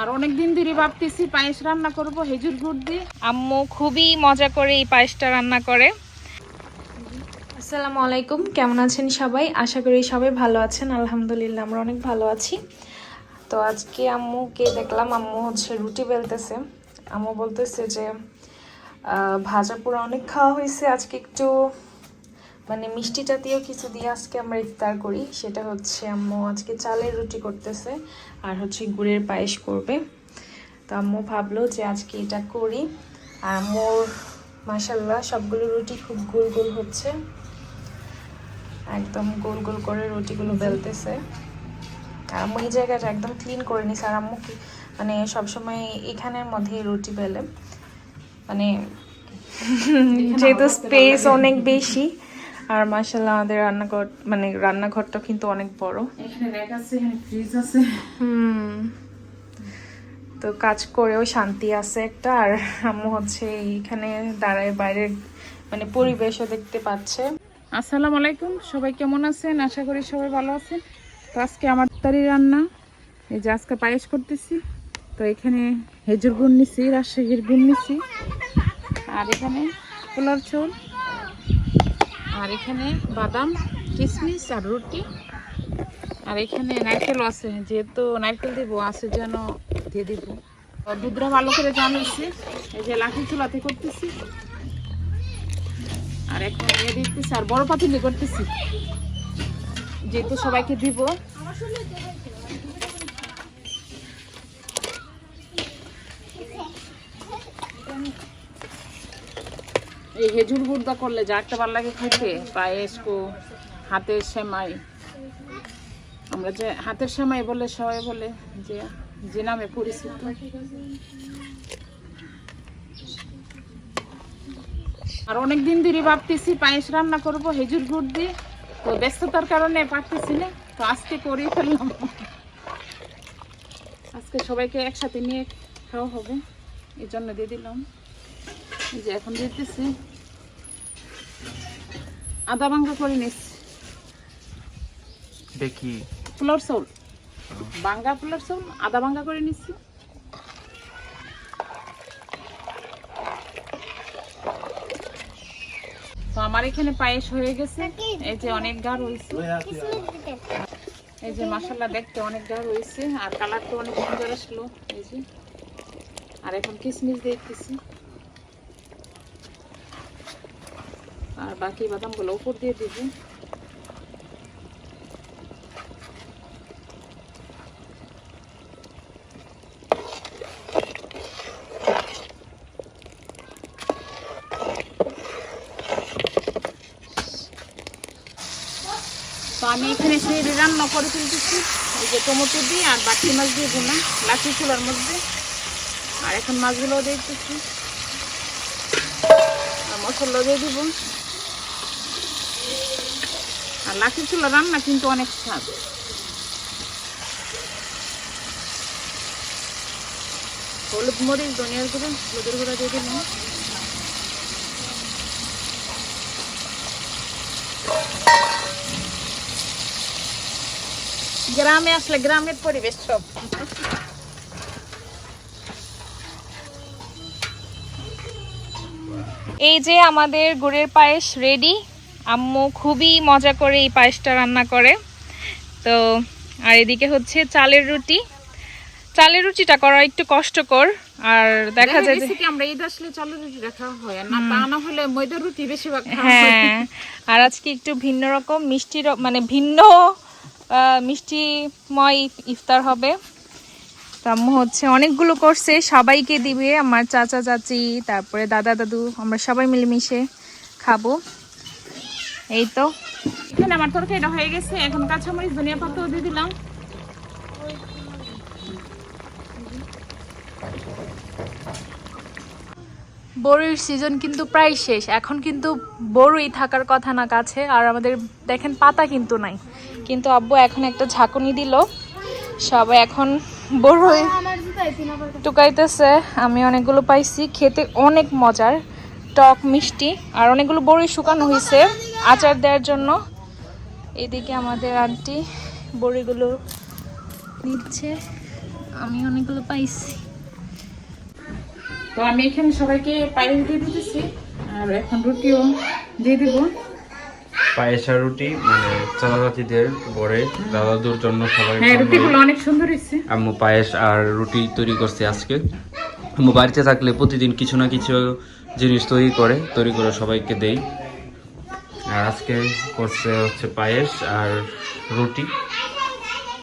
আর অনেক দিন ধরে ভাবতেছি পায়েস রান্না করব হেজুর গুড় দিয়ে। আম্মু খুবই মজা করে এই পায়েসটা রান্না করে। আসসালামু আলাইকুম কেমন আছেন সবাই? আশা করি সবাই ভালো আছেন। আলহামদুলিল্লাহ আমরা অনেক ভালো আছি। তো আজকে আম্মুকে দেখলাম আম্মু হচ্ছে রুটি বেলতেছে। আম্মু বলতেছে যে আহ, ভাজা পুরো অনেক খাওয়া হয়েছে আজকে একটু মানে মিষ্টি জাতীয় কিছু দিয়ে আজকে আমরা ইফতার করি। সেটা হচ্ছে আম্মু আজকে চালের রুটি করতেছে আর হচ্ছে গুড়ের পায়েস করবে। তো আম্মু ভাবলো যে আজকে এটা করি। আর মোর মাসাল্লাহ সবগুলো রুটি খুব গোল গোল হচ্ছে। একদম গোল গোল করে রুটিগুলো বেলতেছে। আর আম্মু এই জায়গাটা একদম ক্লিন করে নিছে। আর আম্মু কি মানে সবসময় এখানের মধ্যে রুটি বেলে। মানে যেহেতু স্পেস অনেক বেশি আর মাসাল্লাহ আমাদের রান্নাঘর মানে রান্নাঘরটা কিন্তু অনেক বড়। এখানে র্যাক আছে এখানে ফ্রিজ আছে। হুম। তো কাজ করেও শান্তি আছে একটা আর আম্মু হচ্ছে এইখানে দাঁড়ায় বাইরের মানে পরিবেশও দেখতে পাচ্ছে। আসসালামু আলাইকুম সবাই কেমন আছেন? আশা করি সবাই ভালো আছেন। তো আজকে আমার তারি রান্না এই যে আজকে পায়েস করতেছি। তো এখানে হেজুর গুড় নিছি রাজশাহীর গুড় নিছি। আর এখানে পোলার চোল আর এখানে বাদাম কিশমিশ আর রুটি। আর এখানে নারকেলও আছে, যেহেতু নারকেল দেবো আছে যেন দিয়ে দিব। তো দুধটা ভালো করে জানাইছি এই যে লাঠি চুলাতে করতেছি। আর এখন এ দিতেছি, আর বড় পাতিলি করতেছি। যেহেতু সবাইকে দিব। এই হেজুর গুড়দা করলে যা একটা ভালো লাগে খেতে, পায়েস কো, হাতের সেমাই। আমরা যে হাতের সেমাই বলে সবাই বলে যে যে নামে পরিচিত। আর অনেক দিন ধরে ভাবতেছি পায়েস রান্না করব, হেজুর গুড় দিয়ে তো ব্যস্ততার কারণে পারতেছি না, তো আজকে করে ফেললাম। আজকে সবাইকে একসাথে নিয়ে খাওয়া হবে এই জন্য দিয়ে দিলাম। যে এখন দিতেছি। আদা ভাঙ্গা করে নিচ্ছি দেখি। ফুলার চাউল। বাঙ্গা ফুলার চাউল আদা ভাঙ্গা করে নিচ্ছি তো আমার এখানে পায়েস হয়ে গেছে। এই যে অনেক গাঢ় হয়েছে। এই যে মশলা দেখতে অনেক গাঢ় হয়েছে। আর কালারটা অনেক সুন্দর আসলো। এই যে। আর এখন কিশমিশ দেখতেছি আর বাকি বাদামগুলো উপর দিয়ে দিব। তো আমি এখানে সেই রান্না করে তুলতেছি এই যে টমেটো দিয়ে আর বাকি মাছ দিয়ে বোনা লাঠি চুলার মধ্যে। আর এখন মাছগুলো দিতেছি আর মশলা দিয়ে দিব। আর লাঠি চুলা রান্না কিন্তু অনেক স্বাদ। হলুদ মরিচ, ধনিয়ার গুঁড়ো, হলুদের গুঁড়ো দিয়ে দিলাম। গ্রামে আসলে গ্রামের পরিবেশ সব। এই যে আমাদের গুড়ের পায়েস রেডি আম্মু খুবই মজা করে এই পায়েসটা রান্না করে। তো আর এদিকে হচ্ছে চালের রুটি। চালের রুটিটা করা একটু কষ্টকর আর দেখা যায় যে আমরা ঈদ আসলে চালের রুটি রাখা হয় না তা না হলে ময়দার রুটি বেশিরভাগ হয়। আর আজকে একটু ভিন্ন রকম মিষ্টি মানে ভিন্ন মিষ্টিময় ইফতার হবে। তো আম্মু হচ্ছে অনেকগুলো করছে সবাইকে দিবে আমার চাচা চাচি তারপরে দাদা দাদু আমরা সবাই মিলেমিশে খাব। এই তো। এখানে আমার তরকারিটা হয়ে গেছে। এখন কাঁচামরিচ ধনিয়া পাতাও দিয়ে দিলাম। বড়ির সিজন কিন্তু প্রায় শেষ। এখন কিন্তু বড়ই থাকার কথা না কাছে। আর আমাদের দেখেন পাতা কিন্তু নাই। কিন্তু আব্বু এখন একটা ঝাঁকুনি দিল। সবাই এখন বড়ই টুকাইতেছে। আমি অনেকগুলো পাইছি। খেতে অনেক মজার। টক মিষ্টি। আর অনেকগুলো বড়ি শুকানো হয়েছে আচার দেওয়ার জন্য। এদিকে আমাদের আন্টি বড়িগুলো নিচ্ছে। আমি অনেকগুলো পাইছি। তো আমি এখানে সবাইকে পায়েস দিয়ে দিতেছি। আর এখন রুটিও দিয়ে দিব। পায়েসা রুটি মানে চালাচাচিদের বড়ে দাদাদের জন্য সবাই হ্যাঁ রুটিগুলো অনেক সুন্দর হয়েছে। আম্মু পায়েস আর রুটি তৈরি করছে আজকে। আম্মু বাড়িতে থাকলে প্রতিদিন কিছু না কিছু জিনিস তৈরি করে তৈরি করে সবাইকে দেই। আর আজকে করছে হচ্ছে পায়েস আর রুটি।